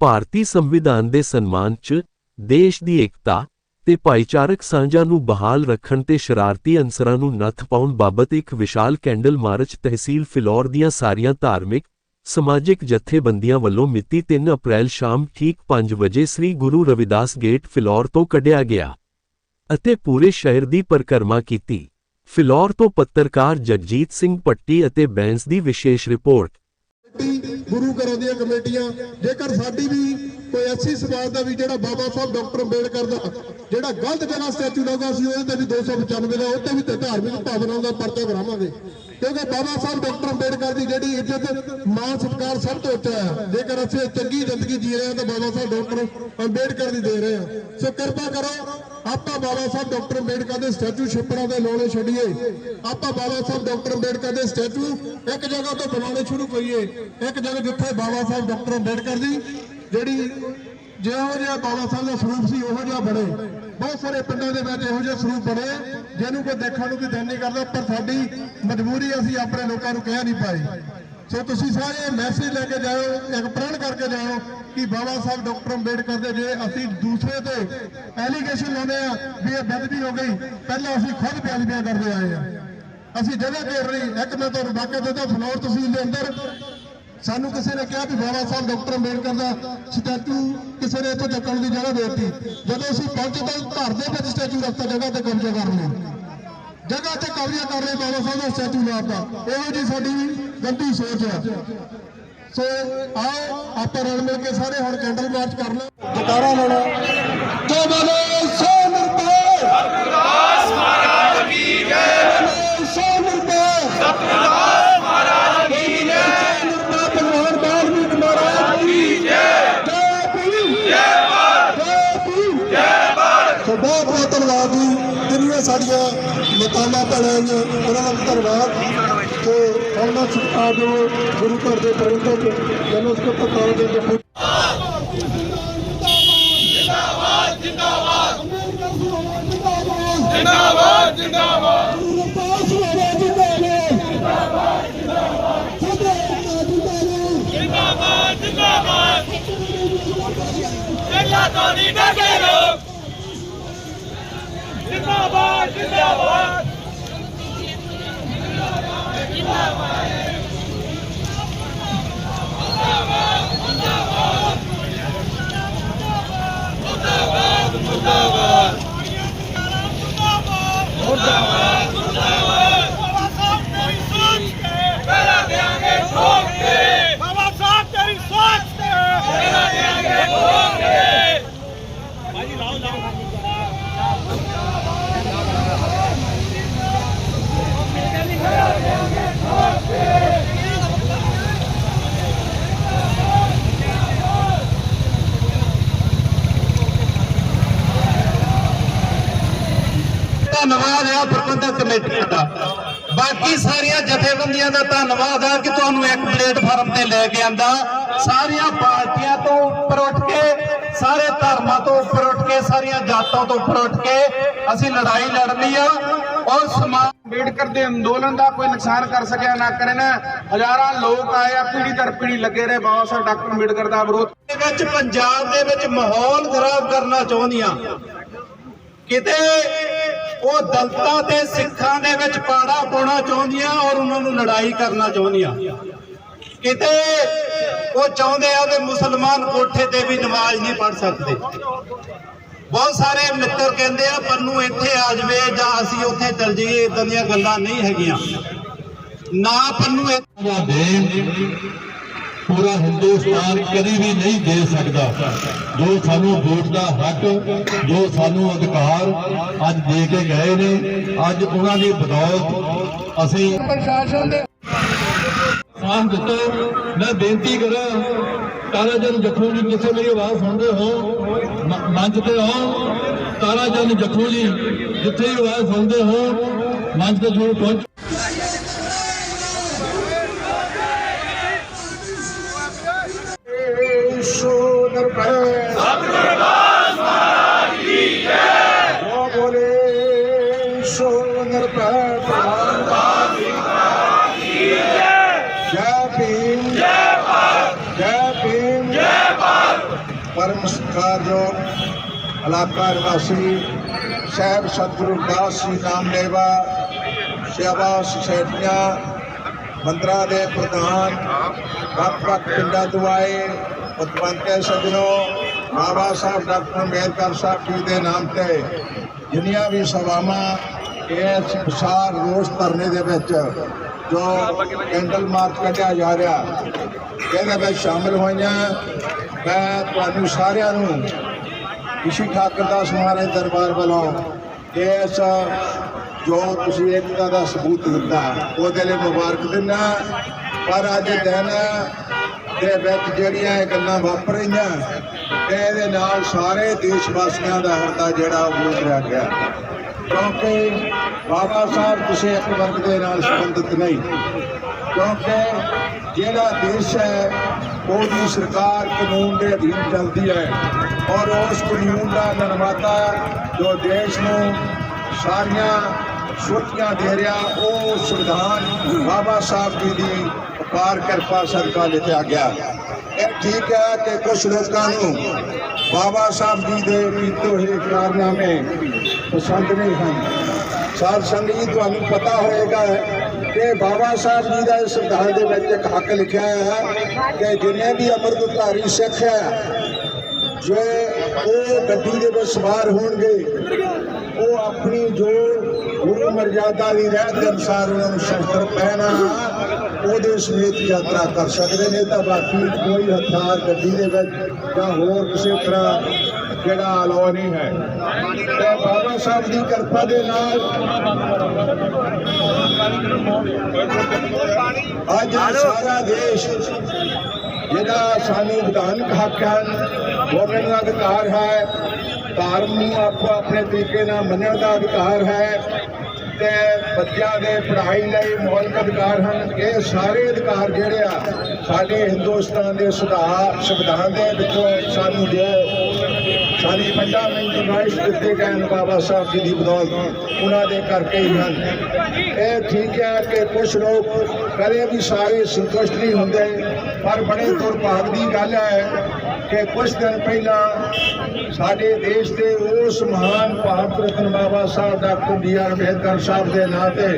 ਭਾਰਤੀ ਸੰਵਿਧਾਨ ਦੇ ਸਨਮਾਨ 'ਚ ਦੇਸ਼ ਦੀ ਏਕਤਾ ਤੇ ਭਾਈਚਾਰਕ ਸਾਂਝਾਂ ਨੂੰ ਬਹਾਲ ਰੱਖਣ ਤੇ ਸ਼ਰਾਰਤੀ ਅਨਸਰਾਂ ਨੂੰ ਨੱਥ ਪਾਉਣ ਬਾਬਤ ਇੱਕ ਵਿਸ਼ਾਲ ਕੈਂਡਲ ਮਾਰਚ ਤਹਿਸੀਲ ਫਿਲੌਰ ਦੀਆਂ ਸਾਰੀਆਂ ਧਾਰਮਿਕ, ਸਮਾਜਿਕ ਜਥੇਬੰਦੀਆਂ ਵੱਲੋਂ ਮਿਤੀ 3 ਅਪ੍ਰੈਲ ਸ਼ਾਮ ਠੀਕ 5 ਵਜੇ ਸ੍ਰੀ ਗੁਰੂ ਰਵਿਦਾਸ ਗੇਟ ਫਿਲੌਰ ਤੋਂ ਕੱਢਿਆ ਗਿਆ ਅਤੇ ਪੂਰੇ ਸ਼ਹਿਰ ਦੀ ਪਰਿਕਰਮਾ ਕੀਤੀ। ਫਿਲੌਰ ਤੋਂ ਪੱਤਰਕਾਰ ਜਗਜੀਤ ਸਿੰਘ ਪੱਟੀ ਅਤੇ ਬੈਂਸ ਦੀ ਵਿਸ਼ੇਸ਼ ਰਿਪੋਰਟ। ਗੁਰੂ ਘਰਾਂ ਦੀਆਂ ਕਮੇਟੀਆਂ, ਜੇਕਰ ਸਾਡੀ ਵੀ ਕੋਈ ਐਸੀ ਸਮਾਜ ਦਾ ਵੀ ਜਿਹੜਾ ਬਾਬਾ ਸਾਹਿਬ ਡਾਕਟਰ ਅੰਬੇਡਕਰ ਦਾ, ਜਿਹੜਾ ਗਲਤ ਜਗ੍ਹਾ ਸਟੈਚੂ ਲੱਗਾ ਸੀ, ਉਹਦੇ ਤੇ ਵੀ 295 ਦਾ ਉਹ ਤੇ ਵੀ ਧਾਰਮਿਕ ਭਾਵਨਾਵਾਂ ਦਾ ਪਰਚਾ ਕਰਾਵਾਂਗੇ। ਕਿਉਂਕਿ ਬਾਬਾ ਸਾਹਿਬ ਡਾਕਟਰ ਅੰਬੇਡਕਰ ਦੀ ਜਿਹੜੀ ਇੱਜ਼ਤ, ਮਾਨ ਸਤਿਕਾਰ ਸਭ ਤੋਂ ਉੱਚਾ ਹੈ। ਜੇਕਰ ਅਸੀਂ ਚੰਗੀ ਜ਼ਿੰਦਗੀ ਜੀ ਰਹੇ ਹਾਂ ਤਾਂ ਬਾਬਾ ਸਾਹਿਬ ਡਾਕਟਰ ਅੰਬੇਡਕਰ ਦੀ ਦੇ ਰਹੇ ਹਾਂ। ਸੋ ਕਿਰਪਾ ਕਰੋ, ਆਪਾਂ ਬਾਬਾ ਸਾਹਿਬ ਡਾਕਟਰ ਅੰਬੇਡਕਰ ਦੇ ਸਟੈਚੂ ਛਿੱਪੜਾਂ ਦੇ ਲਾਉਣੇ ਛੱਡੀਏ। ਆਪਾਂ ਬਾਬਾ ਸਾਹਿਬ ਡਾਕਟਰ ਅੰਬੇਡਕਰ ਦੇ ਸਟੈਚੂ ਇੱਕ ਜਗ੍ਹਾ ਤੋਂ ਬਣਾਉਣੇ ਸ਼ੁਰੂ ਕਰੀਏ। ਇੱਕ ਜਗ੍ਹਾ ਜਿੱਥੇ ਬਾਬਾ ਸਾਹਿਬ ਡਾਕਟਰ ਅੰਬੇਡਕਰ ਦੀ ਜਿਹੜੀ ਜਿਹੋ ਜਿਹਾ ਬਾਬਾ ਸਾਹਿਬ ਦਾ ਸਰੂਪ ਸੀ, ਉਹੋ ਜਿਹਾ ਬਣੇ। ਬਹੁਤ ਸਾਰੇ ਪਿੰਡਾਂ ਦੇ ਵਿੱਚ ਇਹੋ ਜਿਹੇ ਸਰੂਪ ਬਣੇ। ਜਿਹਨੂੰ ਕੋਈ ਦੇਖਣ ਨੂੰ ਵੀ ਦਿਲ ਨਹੀਂ ਕਰਦਾ, ਪਰ ਸਾਡੀ ਮਜਬੂਰੀ ਅਸੀਂ ਆਪਣੇ ਲੋਕਾਂ ਨੂੰ ਕਹਿ ਨਹੀਂ ਪਾਏ। ਸੋ ਤੁਸੀਂ ਸਾਰੇ ਮੈਸੇਜ ਲੈ ਕੇ ਜਾਓ ਇੱਕ ਪ੍ਰਣ ਕਰਕੇ ਜਾਓ ਕਿ ਬਾਬਾ ਸਾਹਿਬ ਡਾਕਟਰ ਅੰਬੇਡਕਰ ਦੇ ਜੇ ਅਸੀਂ ਦੂਸਰੇ ਤੇ ਐਲੀਗੇਸ਼ਨ ਲਾਉਂਦੇ ਆ ਵੀ ਇਹ ਬਦਬੀ ਹੋ ਗਈ, ਪਹਿਲਾਂ ਅਸੀਂ ਖੁਦ ਬੇਅਦਬੀਆਂ ਕਰਦੇ ਆਏ ਆ ਅਸੀਂ ਜਗ੍ਹਾ ਘੇਰ ਰਹੀ ਇੱਕ ਮੈਂ ਤੁਹਾਨੂੰ ਵਾਕਿਆ ਦਿੱਤਾ ਫਲੋਰ ਤਹਿਸੀਲ ਦੇ ਅੰਦਰ ਸਾਨੂੰ ਕਿਸੇ ਨੇ ਕਿਹਾ ਵੀ ਬਾਬਾ ਸਾਹਿਬ, ਡਾਕਟਰ ਅੰਬੇਡਕਰ ਦਾ ਸਟੈਚੂ ਕਿਸੇ ਨੇ ਇੱਥੋਂ ਚੱਕਣ ਦੀ ਜਗ੍ਹਾ ਦੇ ਦਿੱਤੀ। ਜਦੋਂ ਅਸੀਂ ਪਹੁੰਚੇ ਤਾਂ ਘਰ ਦੇ ਵਿੱਚ ਸਟੈਚੂ ਰੱਖਤਾ, ਜਗ੍ਹਾ ਤੇ ਕਬਜ਼ਾ ਕਰ ਲਿਆ। ਜਗ੍ਹਾ ਤੇ ਕਬਜ਼ਾ ਕਰ ਰਹੇ ਬਾਬਾ ਸਾਹਿਬ ਦਾ ਸਟੈਚੂ ਲਾਤਾ ਇਹੋ ਜੀ ਸਾਡੀ ਗੰਦੀ ਸੋਚ ਹੈ। ਸੋ ਆਓ, ਆਪਾਂ ਰਲ ਮਿਲ ਕੇ ਸਾਰੇ ਹੁਣ ਕੈਂਡਲ ਮਾਰਚ ਕਰ ਲਓ। ਜਕਾਰਾ ਲਾਉਣਾ ਜੋ ਬੋਲੇ ਸੋ ਨਿਰਭੈ ਸਤਿਦਾਸ ਮਹਾਰਾਜ ਕੀ ਜੈ ਸੋ ਨਿਰਭੈ ਸਤਿਦਾਸ ਮਹਾਰਾਜ ਕੀ ਜੈ ਨਿਰਭੈ ਭਗਵਾਨ ਬਾਲਮੀਕ ਮਹਾਰਾਜ ਕੀ ਜੈ ਜੈ ਭੀਮ ਜੈ ਭਾਰਤ ਜੈ ਭੀਮ ਜੈ ਭਾਰਤ ਸੋ ਬਹੁਤ ਬਹੁਤ ਧੰਨਵਾਦ ਜੀ ਜਿੰਨੀਆਂ ਸਾਡੀਆਂ ਮਤਾਵਾਂ ਭੈਣਾਂ ਆਈਆਂ ਉਹਨਾਂ ਦਾ ਧੰਨਵਾਦ। ਤੇ ਹੁਣ ਮੈਂ ਸਤਿਕਾਰ ਗੁਰੂ ਘਰ ਦੇ ਪ੍ਰਬੰਧਕ ਜਨਰਲ ਸਕੱਤਰ ਦੇ ਜੱਫੀ ਜਿੰਦਾਬਾਦ ਜਿੰਦਾਬਾਦ ਜਿੰਦਾਬਾਦ ਜਿੰਦਾਬਾਦ ਜਿੰਦਾਬਾਦ ਜਿੰਦਾਬਾਦ ਮੁਰਦਾਬਾਦ ਮੁਰਦਾਬਾਦ ਬਾਬਾ ਸਾਹਿਬ ਤੇਰੀ ਸੋਚ ਤੇ ਪਹਿਰਾ ਦੇਾਂਗੇ ਠੋਕ ਕੇ ਬਾਬਾ ਸਾਹਿਬ ਤੇਰੀ ਸੋਚ ਤੇ ਪਹਿਰਾ ਦੇਾਂਗੇ ਠੋਕ ਕੇ ਭਾਜੀ ਲਾਓ ਲਾਓ ਧੰਨਵਾਦ ਹੈ ਪ੍ਰਬੰਧਕ ਕਮੇਟੀ ਦਾ। ਬਾਕੀ ਸਾਰੀਆਂ ਜਥੇਬੰਦੀਆਂ ਦਾ ਧੰਨਵਾਦ ਹੈ ਕਿ ਤੁਹਾਨੂੰ ਇੱਕ ਪਲੇਟਫਾਰਮ ਤੇ ਲੈ ਕੇ ਆਂਦਾ। ਸਾਰੀਆਂ ਪਾਰਟੀਆਂ ਤੋਂ ਉੱਪਰ ਉੱਠ ਕੇ, ਸਾਰੇ ਧਰਮਾਂ ਤੋਂ ਉੱਪਰ ਉੱਠ ਕੇ, ਸਾਰੀਆਂ ਜਾਤਾਂ ਤੋਂ ਉੱਪਰ ਉੱਠ ਕੇ ਅਸੀਂ ਲੜਾਈ ਲੜਨੀ ਆ। ਔਰ ਸਮਾਜ ਅੰਬੇਡਕਰ ਦੇ ਅੰਦੋਲਨ ਦਾ ਕੋਈ ਨੁਕਸਾਨ ਕਰ ਸਕਿਆ ਨਾ ਕਰਨ। ਹਜ਼ਾਰਾਂ ਲੋਕ ਆਏ ਆ, ਪੀੜੀ ਦਰ ਪੀੜੀ ਲੱਗੇ ਰਹੇ। ਬਾਬਾ ਸਾਹਿਬ ਡਾਕਟਰ ਅੰਬੇਡਕਰ ਦਾ ਵਿਰੋਧ। ਦੇ ਵਿੱਚ ਪੰਜਾਬ ਦੇ ਵਿੱਚ ਮਾਹੌਲ ਖਰਾਬ ਕਰਨਾ ਚਾਹੁੰਦੀਆਂ। ਕਿਤੇ ਉਹ ਦਲਤਾਂ ਤੇ ਸਿੱਖਾਂ ਦੇ ਵਿੱਚ ਪਾੜਾ ਪਾਉਣਾ ਚਾਹੁੰਦੀਆਂ ਔਰ ਉਹਨਾਂ ਨੂੰ ਲੜਾਈ ਕਰਨਾ ਚਾਹੁੰਦੀਆਂ। ਕਿਤੇ ਉਹ ਚਾਹੁੰਦੇ ਆ ਕਿ ਮੁਸਲਮਾਨ ਕੋਠੇ ਤੇ ਵੀ ਨਮਾਜ਼ ਨਹੀਂ ਪੜ੍ਹ ਸਕਦੇ। ਬਹੁਤ ਸਾਰੇ ਮਿੱਤਰ ਕਹਿੰਦੇ ਆ ਪੰਨੂ ਇੱਥੇ ਆ ਜਾਵੇ ਜਾਂ ਅਸੀਂ ਉੱਥੇ ਚਲ ਜਾਈਏ ਇਦਾਂ ਦੀਆਂ ਗੱਲਾਂ ਨਹੀਂ ਹੈਗੀਆਂ। ਨਾ ਪੰਨੂ ਇੱਥੇ ਪੂਰਾ ਹਿੰਦੁਸਤਾਨ ਕਦੀ ਵੀ ਨਹੀਂ ਦੇ ਸਕਦਾ। ਜੋ ਸਾਨੂੰ ਵੋਟ ਦਾ ਹੱਕ ਜੋ ਸਾਨੂੰ ਅਧਿਕਾਰ ਅੱਜ ਦੇ ਕੇ ਗਏ ਨੇ ਅੱਜ ਉਹਨਾਂ ਦੀ ਬਦੌਲਤ ਅਸੀਂ ਪ੍ਰਸ਼ਾਸਨ ਦੇ ਸਾਥ ਦਿੱਤਾ। ਮੈਂ ਬੇਨਤੀ ਕਰਾਂ ਤਾਰਾ ਜਨ ਜੱਖੂ ਜੀ ਜਿੱਥੇ ਮੇਰੀ ਆਵਾਜ਼ ਸੁਣਦੇ ਹੋ ਮੰਚ ਤੇ ਆਓ। ਤਾਰਾ ਜਨ ਜੱਖੂ ਜੀ ਜਿੱਥੇ ਆਵਾਜ਼ ਸੁਣਦੇ ਹੋ ਮੰਚ ਤੇ ਜਰੂਰ ਪਹੁੰਚੋ। ਜੈ ਜੈ ਪਰਮ ਸਤਿਕਾਰਯੋਗ ਇਲਾਕਾ ਨਿਵਾਸੀ ਸਾਹਿਬ ਸਤਿਗੁਰੂ ਦਾਸ ਜੀ ਨਾਮਲੇਵਾ ਸੇਵਾ ਸੁਸਾਇਟੀਆਂ ਮੰਦਰਾਂ ਦੇ ਪ੍ਰਧਾਨ, ਵੱਖ ਵੱਖ ਪਿੰਡਾਂ ਤੋਂ ਆਏ ਪਤਵੰਤੇ ਸੱਜਣੋ, ਬਾਬਾ ਸਾਹਿਬ ਡਾਕਟਰ ਅੰਬੇਦਕਰ ਸਾਹਿਬ ਜੀ ਦੇ ਨਾਮ ਤੇ ਜਿੰਨੀਆਂ ਵੀ ਸਭਾਵਾਂ ਇਸ ਵਿਸ਼ਾਲ ਰੋਸ ਧਰਨੇ ਦੇ ਵਿੱਚ ਜੋ ਕੈਂਡਲ ਮਾਰਚ ਕੱਢਿਆ ਜਾ ਰਿਹਾ, ਇਹਦੇ ਵਿੱਚ ਸ਼ਾਮਲ ਹੋਈਆਂ। ਮੈਂ ਤੁਹਾਨੂੰ ਸਾਰਿਆਂ ਨੂੰ ਇਸ਼ੀ ਠਾਕਰ ਦਾਸ ਮਹਾਰਾਜ ਦਰਬਾਰ ਵੱਲੋਂ ਇਸ ਜੋ ਤੁਸੀਂ ਏਕਤਾ ਦਾ ਸਬੂਤ ਦਿੱਤਾ, ਉਹਦੇ ਲਈ ਮੁਬਾਰਕ ਦਿੰਦਾ ਪਰ ਅੱਜ ਦਿਨ ਦੇ ਵਿੱਚ ਜਿਹੜੀਆਂ ਇਹ ਗੱਲਾਂ ਵਾਪਰ ਰਹੀਆਂ ਇਹਦੇ ਨਾਲ ਸਾਰੇ ਦੇਸ਼ ਵਾਸੀਆਂ ਦਾ ਹਿਰਦਾ ਜਿਹੜਾ ਉਹ ਬੋਲ ਗਿਆ। ਕਿਉਂਕਿ ਬਾਬਾ ਸਾਹਿਬ ਕਿਸੇ ਇੱਕ ਵਰਗ ਦੇ ਨਾਲ ਸੰਬੰਧਿਤ ਨਹੀਂ। ਕਿਉਂਕਿ ਜਿਹੜਾ ਦੇਸ਼ ਹੈ ਉਹਦੀ ਸਰਕਾਰ ਕਾਨੂੰਨ ਦੇ ਅਧੀਨ ਚੱਲਦੀ ਹੈ ਔਰ ਉਸ ਕਾਨੂੰਨ ਦਾ ਨਿਰਮਾਤਾ ਜੋ ਦੇਸ਼ ਨੂੰ ਸਾਰੀਆਂ ਸੁਰੱਖਿਆ ਦੇ ਰਿਹਾ, ਉਹ ਸੰਵਿਧਾਨ ਬਾਬਾ ਸਾਹਿਬ ਜੀ ਦੀ ਅਪਾਰ ਕਿਰਪਾ ਸਦਕਾ ਲਿਖਿਆ ਗਿਆ। ਇਹ ਠੀਕ ਹੈ ਕਿ ਕੁਝ ਲੋਕਾਂ ਨੂੰ ਬਾਬਾ ਸਾਹਿਬ ਜੀ ਦੇ ਕੀਤੇ ਹੋਏ ਕਾਰਨਾਮੇ ਪਸੰਦ ਨਹੀਂ ਹਨ। ਸਾਧ ਸੰਗਤ ਜੀ, ਤੁਹਾਨੂੰ ਪਤਾ ਹੋਏਗਾ ਕਿ ਬਾਬਾ ਸਾਹਿਬ ਜੀ ਦਾ ਇਸ ਸੰਵਿਧਾਨ ਦੇ ਵਿੱਚ ਇੱਕ ਹੱਕ ਲਿਖਿਆ ਹੈ ਕਿ ਜਿੰਨੇ ਵੀ ਅੰਮ੍ਰਿਤਧਾਰੀ ਸਿੱਖ ਹੈ, ਜੋ ਉਹ ਗੱਡੀ ਦੇ ਵਿੱਚ ਸਵਾਰ ਹੋਣਗੇ, ਉਹ ਆਪਣੀ ਜੋ ਗੁਰੂ ਮਰਜ਼ਾਦਾ ਦੀ ਰਹਿਤ ਦੇ ਅਨੁਸਾਰ ਉਹਨਾਂ ਨੂੰ ਸ਼ਸਤਰ ਪਹਿਨਾ, ਉਹਦੇ ਸਮੇਤ ਯਾਤਰਾ ਕਰ ਸਕਦੇ ਨੇ। ਤਾਂ ਬਾਕੀ ਕੋਈ ਹਥਿਆਰ ਗੱਡੀ ਦੇ ਵਿੱਚ ਜਾਂ ਹੋਰ ਕਿਸੇ ਤਰ੍ਹਾਂ ਜਿਹੜਾ ਅਲਾਉ ਨਹੀਂ ਹੈ। ਤੇ ਬਾਬਾ ਸਾਹਿਬ ਦੀ ਕਿਰਪਾ ਦੇ ਨਾਲ ਅੱਜ ਸਾਰਾ ਦੇਸ਼ ਜਿਹੜਾ ਸਾਨੂੰ ਵਿਧਾਨਕ ਹੱਕ ਹੈ ਬੋਲਣ ਦਾ ਅਧਿਕਾਰ ਹੈ ਧਰਮ ਨੂੰ ਆਪੋ ਆਪਣੇ ਤਰੀਕੇ ਨਾਲ ਮੰਨਣ ਦਾ ਅਧਿਕਾਰ ਹੈ ਤੇ ਬੱਚਿਆਂ ਦੇ ਪੜ੍ਹਾਈ ਲਈ ਮੌਲਿਕ ਅਧਿਕਾਰ ਹਨ। ਇਹ ਸਾਰੇ ਅਧਿਕਾਰ ਜਿਹੜੇ ਆ ਸਾਡੇ ਹਿੰਦੁਸਤਾਨ ਦੇ ਸੁਧਾਰ ਸੰਵਿਧਾਨ ਦੇ ਵਿੱਚੋਂ ਸਾਨੂੰ ਜੋ ਸਾਡੀ ਫੰਡਾਮੈਂਟਲ ਰਾਈਟਸ ਦਿੱਤੇ ਗਏ ਹਨ ਬਾਬਾ ਸਾਹਿਬ ਜੀ ਦੀ ਬਦੌਲਤ। ਉਹਨਾਂ ਦੇ ਕਰਕੇ ਹੀ ਹਨ। ਇਹ ਠੀਕ ਹੈ ਕਿ ਕੁਝ ਲੋਕ ਕਦੇ ਵੀ ਸਾਰੇ ਸੰਤੁਸ਼ਟ ਨਹੀਂ ਹੁੰਦੇ, ਪਰ ਬੜੇ ਦੁਰਭਾਗ ਦੀ ਗੱਲ ਹੈ ਕਿ ਕੁਝ ਦਿਨ ਪਹਿਲਾਂ ਸਾਡੇ ਦੇਸ਼ ਦੇ ਉਸ ਮਹਾਨ Bharat Ratna Baba Sahib doctor B R Ambedkar Sahib ਦੇ ਨਾਂ ਤੇ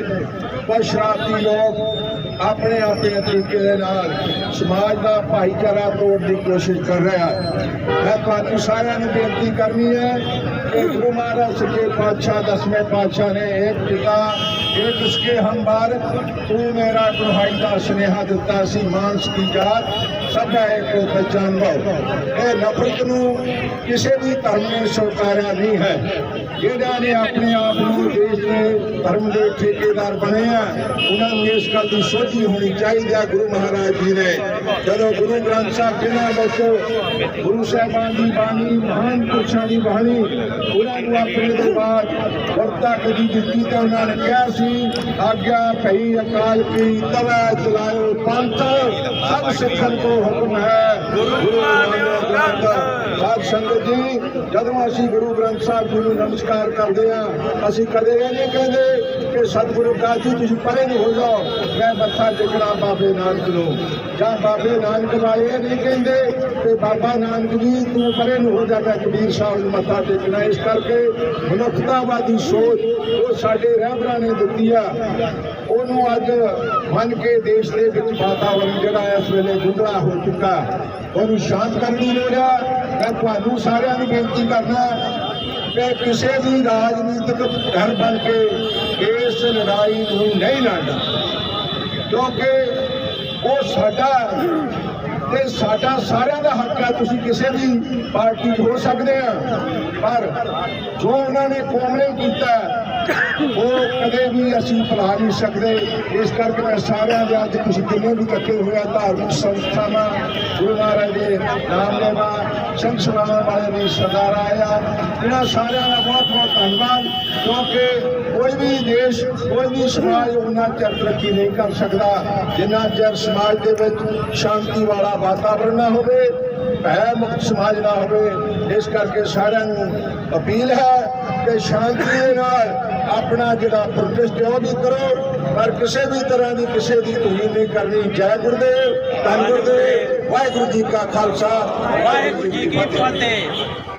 ਕੁਝ ਸ਼ਰਾਰਤੀ ਲੋਕ ਆਪਣੇ ਆਪਣੇ ਤਰੀਕੇ ਦੇ ਨਾਲ ਸਮਾਜ ਦਾ ਭਾਈਚਾਰਾ ਤੋੜਨ ਦੀ ਕੋਸ਼ਿਸ਼ ਕਰ ਰਿਹਾ ਹੈ। ਮੈਂ ਤੁਹਾਨੂੰ ਸਾਰਿਆਂ ਨੂੰ ਬੇਨਤੀ ਕਰਨੀ ਹੈ ਕਿ ਗੁਰੂ ਮਹਾਰਾਜ ਸੱਚੇ ਪਾਤਸ਼ਾਹ, ਦਸਵੇਂ ਪਾਤਸ਼ਾਹ ਨੇ ਇੱਕ ਪਿਤਾ, ਇੱਕ ਉਸਕੇ ਹਮ ਬਾਰਕ ਤੂੰ ਮੇਰਾ ਦੁਹਾਈ ਦਾ ਸੁਨੇਹਾ ਦਿੱਤਾ ਸੀ, ਮਾਨਸ ਕੀ ਜਾਤ। ਸਭ ਹੈ ਕੋ ਪਛਾਣ ਲਓ ਇਹ ਨਫ਼ਰਤ ਨੂੰ ਕਿਸੇ ਵੀ ਧਰਮ ਨੇ ਸਵੀਕਾਰਿਆ ਨਹੀਂ ਹੈ। ਜਿਹੜਾ ਨੇ ਆਪਣੇ ਆਪ ਨੂੰ ਦੇਸ਼ ਦੇ ਧਰਮ ਦੇ ਠੇਕੇਦਾਰ ਬਣੇ ਆ ਉਹਨਾਂ ਨੂੰ ਇਸ ਗੱਲ ਦੀ ਸੋਝੀ ਹੋਣੀ ਚਾਹੀਦੀ ਹੈ, ਗੁਰੂ ਮਹਾਰਾਜ ਜੀ ਨੇ। ਜਦੋਂ ਗੁਰੂ ਗ੍ਰੰਥ ਸਾਹਿਬ ਜਿਨ੍ਹਾਂ ਵਿੱਚ ਗੁਰੂ ਸਾਹਿਬਾਨ ਦੀ ਬਾਣੀ, ਮਹਾਨ ਪੁਰਸ਼ਾਂ ਦੀ ਬਾਣੀ, ਉਹਨਾਂ ਨੂੰ ਆਪਣੇ ਤੋਂ ਬਾਅਦ ਵਰਤਾ ਕਦੀ ਦਿੱਤੀ ਤਾਂ ਉਹਨਾਂ ਨੇ ਕਿਹਾ ਸੀ, ਆਗਿਆ ਭਈ ਅਕਾਲ ਕੀ ਤਵੈ ਚਲਾਇਓ ਪੰਥ, ਸਭ ਸਿੱਖਣ ਕੋ ਹੁਕਮ ਹੈ। ਗੁਰੂ ਨਾਨਕ ਗ੍ਰੰਥ। ਸਾਧ ਸੰਗਤ ਜੀ, ਜਦੋਂ ਅਸੀਂ ਗੁਰੂ ਗ੍ਰੰਥ ਸਾਹਿਬ ਜੀ ਨੂੰ ਨਮਸਕਾਰ ਕਰਦੇ ਹਾਂ, ਅਸੀਂ ਕਦੇ ਇਹ ਨਹੀਂ ਕਹਿੰਦੇ ਕਿ ਸਤਿਗੁਰੂ ਕਾ ਜੀ, ਤੁਸੀਂ ਪਰੇ ਨੂੰ ਹੋ ਜਾਓ। ਮੈਂ ਮੱਥਾ ਟੇਕਣਾ ਬਾਬੇ ਨਾਨਕ ਨੂੰ। ਜਾਂ ਬਾਬੇ ਨਾਨਕ ਵਾਲੇ ਇਹ ਨਹੀਂ ਕਹਿੰਦੇ ਕਿ ਬਾਬਾ ਨਾਨਕ ਜੀ, ਤੂੰ ਪਰੇ ਨੂੰ ਹੋ ਜਾ, ਮੈਂ ਕਬੀਰ ਸਾਹਿਬ ਨੂੰ ਮੱਥਾ ਟੇਕਣਾ। ਇਸ ਕਰਕੇ ਮਨੁੱਖਤਾਵਾਦੀ ਸੋਚ ਉਹ ਸਾਡੇ ਰਹਿਬਰਾਂ ਨੇ ਦਿੱਤੀ ਆ। ਉਹਨੂੰ ਅੱਜ ਮੰਨ ਕੇ ਦੇਸ਼ ਦੇ ਵਿੱਚ ਵਾਤਾਵਰਣ ਜਿਹੜਾ ਇਸ ਵੇਲੇ ਗੁੰਗਲਾ ਹੋ ਚੁੱਕਾ। ਉਹਨੂੰ ਸ਼ਾਂਤ ਕਰਨ ਦੀ ਲੋੜ ਆ। ਮੈਂ ਤੁਹਾਨੂੰ ਸਾਰਿਆਂ ਨੂੰ ਬੇਨਤੀ ਕਰਨਾ ਕਿ ਕਿਸੇ ਵੀ ਰਾਜਨੀਤਿਕ ਧਿਰ ਬਣ ਕੇ ਇਸ ਲੜਾਈ ਨੂੰ ਨਹੀਂ ਲੜਦਾ ਕਿਉਂਕਿ ਉਹ ਸਾਡਾ ਤੇ ਸਾਡਾ ਸਾਰਿਆਂ ਦਾ ਹੱਕ ਹੈ। ਤੁਸੀਂ ਕਿਸੇ ਵੀ ਪਾਰਟੀ 'ਚ ਹੋ ਸਕਦੇ ਆ, ਪਰ ਜੋ ਉਹਨਾਂ ਨੇ ਕੌਮ ਨੇ ਕੀਤਾ ਉਹ ਕਦੇ ਵੀ ਅਸੀਂ ਭੁਲਾ ਨਹੀਂ ਸਕਦੇ। ਇਸ ਕਰਕੇ ਮੈਂ ਸਾਰਿਆਂ ਦੇ ਅੱਜ ਤੁਸੀਂ ਜਿੰਨੇ ਵੀ ਇਕੱਠੇ ਹੋਏ ਆ ਧਾਰਮਿਕ ਸੰਸਥਾਵਾਂ, ਗੁਰੂ ਮਹਾਰਾਜ ਦੇ ਨਾਮ ਲੈਵਾ ਸੰਤ ਸਭਾਵਾਂ ਵਾਲੇ ਵੀ ਸਰਦਾਰ ਆਇਆ ਇਹਨਾਂ ਸਾਰਿਆਂ ਦਾ ਬਹੁਤ ਬਹੁਤ ਧੰਨਵਾਦ, ਕਿਉਂਕਿ ਕੋਈ ਵੀ ਦੇਸ਼, ਕੋਈ ਵੀ ਸਮਾਜ ਉਹਨਾਂ ਚਿਰ ਤਰੱਕੀ ਨਹੀਂ ਕਰ ਸਕਦਾ, ਜਿੰਨਾ ਚਿਰ ਸਮਾਜ ਦੇ ਵਿੱਚ ਸ਼ਾਂਤੀ ਵਾਲਾ ਵਾਤਾਵਰਣ ਨਾ ਹੋਵੇ, ਭੈ ਮੁਕਤ ਸਮਾਜ ਨਾ ਹੋਵੇ, ਇਸ ਕਰਕੇ ਸਾਰਿਆਂ ਨੂੰ ਅਪੀਲ ਹੈ ਕਿ ਸ਼ਾਂਤੀ ਦੇ ਨਾਲ ਆਪਣਾ ਜਿਹੜਾ ਪ੍ਰੋਟੈਸਟ ਹੈ ਉਹ ਵੀ ਕਰੋ, ਪਰ ਕਿਸੇ ਵੀ ਤਰ੍ਹਾਂ ਦੀ ਕਿਸੇ ਦੀ ਤੋਹੀਨ ਨਹੀਂ ਕਰਨੀ। ਜੈ ਗੁਰਦੇਵ, ਧੰਨ ਗੁਰਦੇਵ, ਵਾਹਿਗੁਰੂ ਜੀ ਕਾ ਖਾਲਸਾ, ਵਾਹਿਗੁਰੂ ਜੀ ਕੀ ਫਤਿਹ।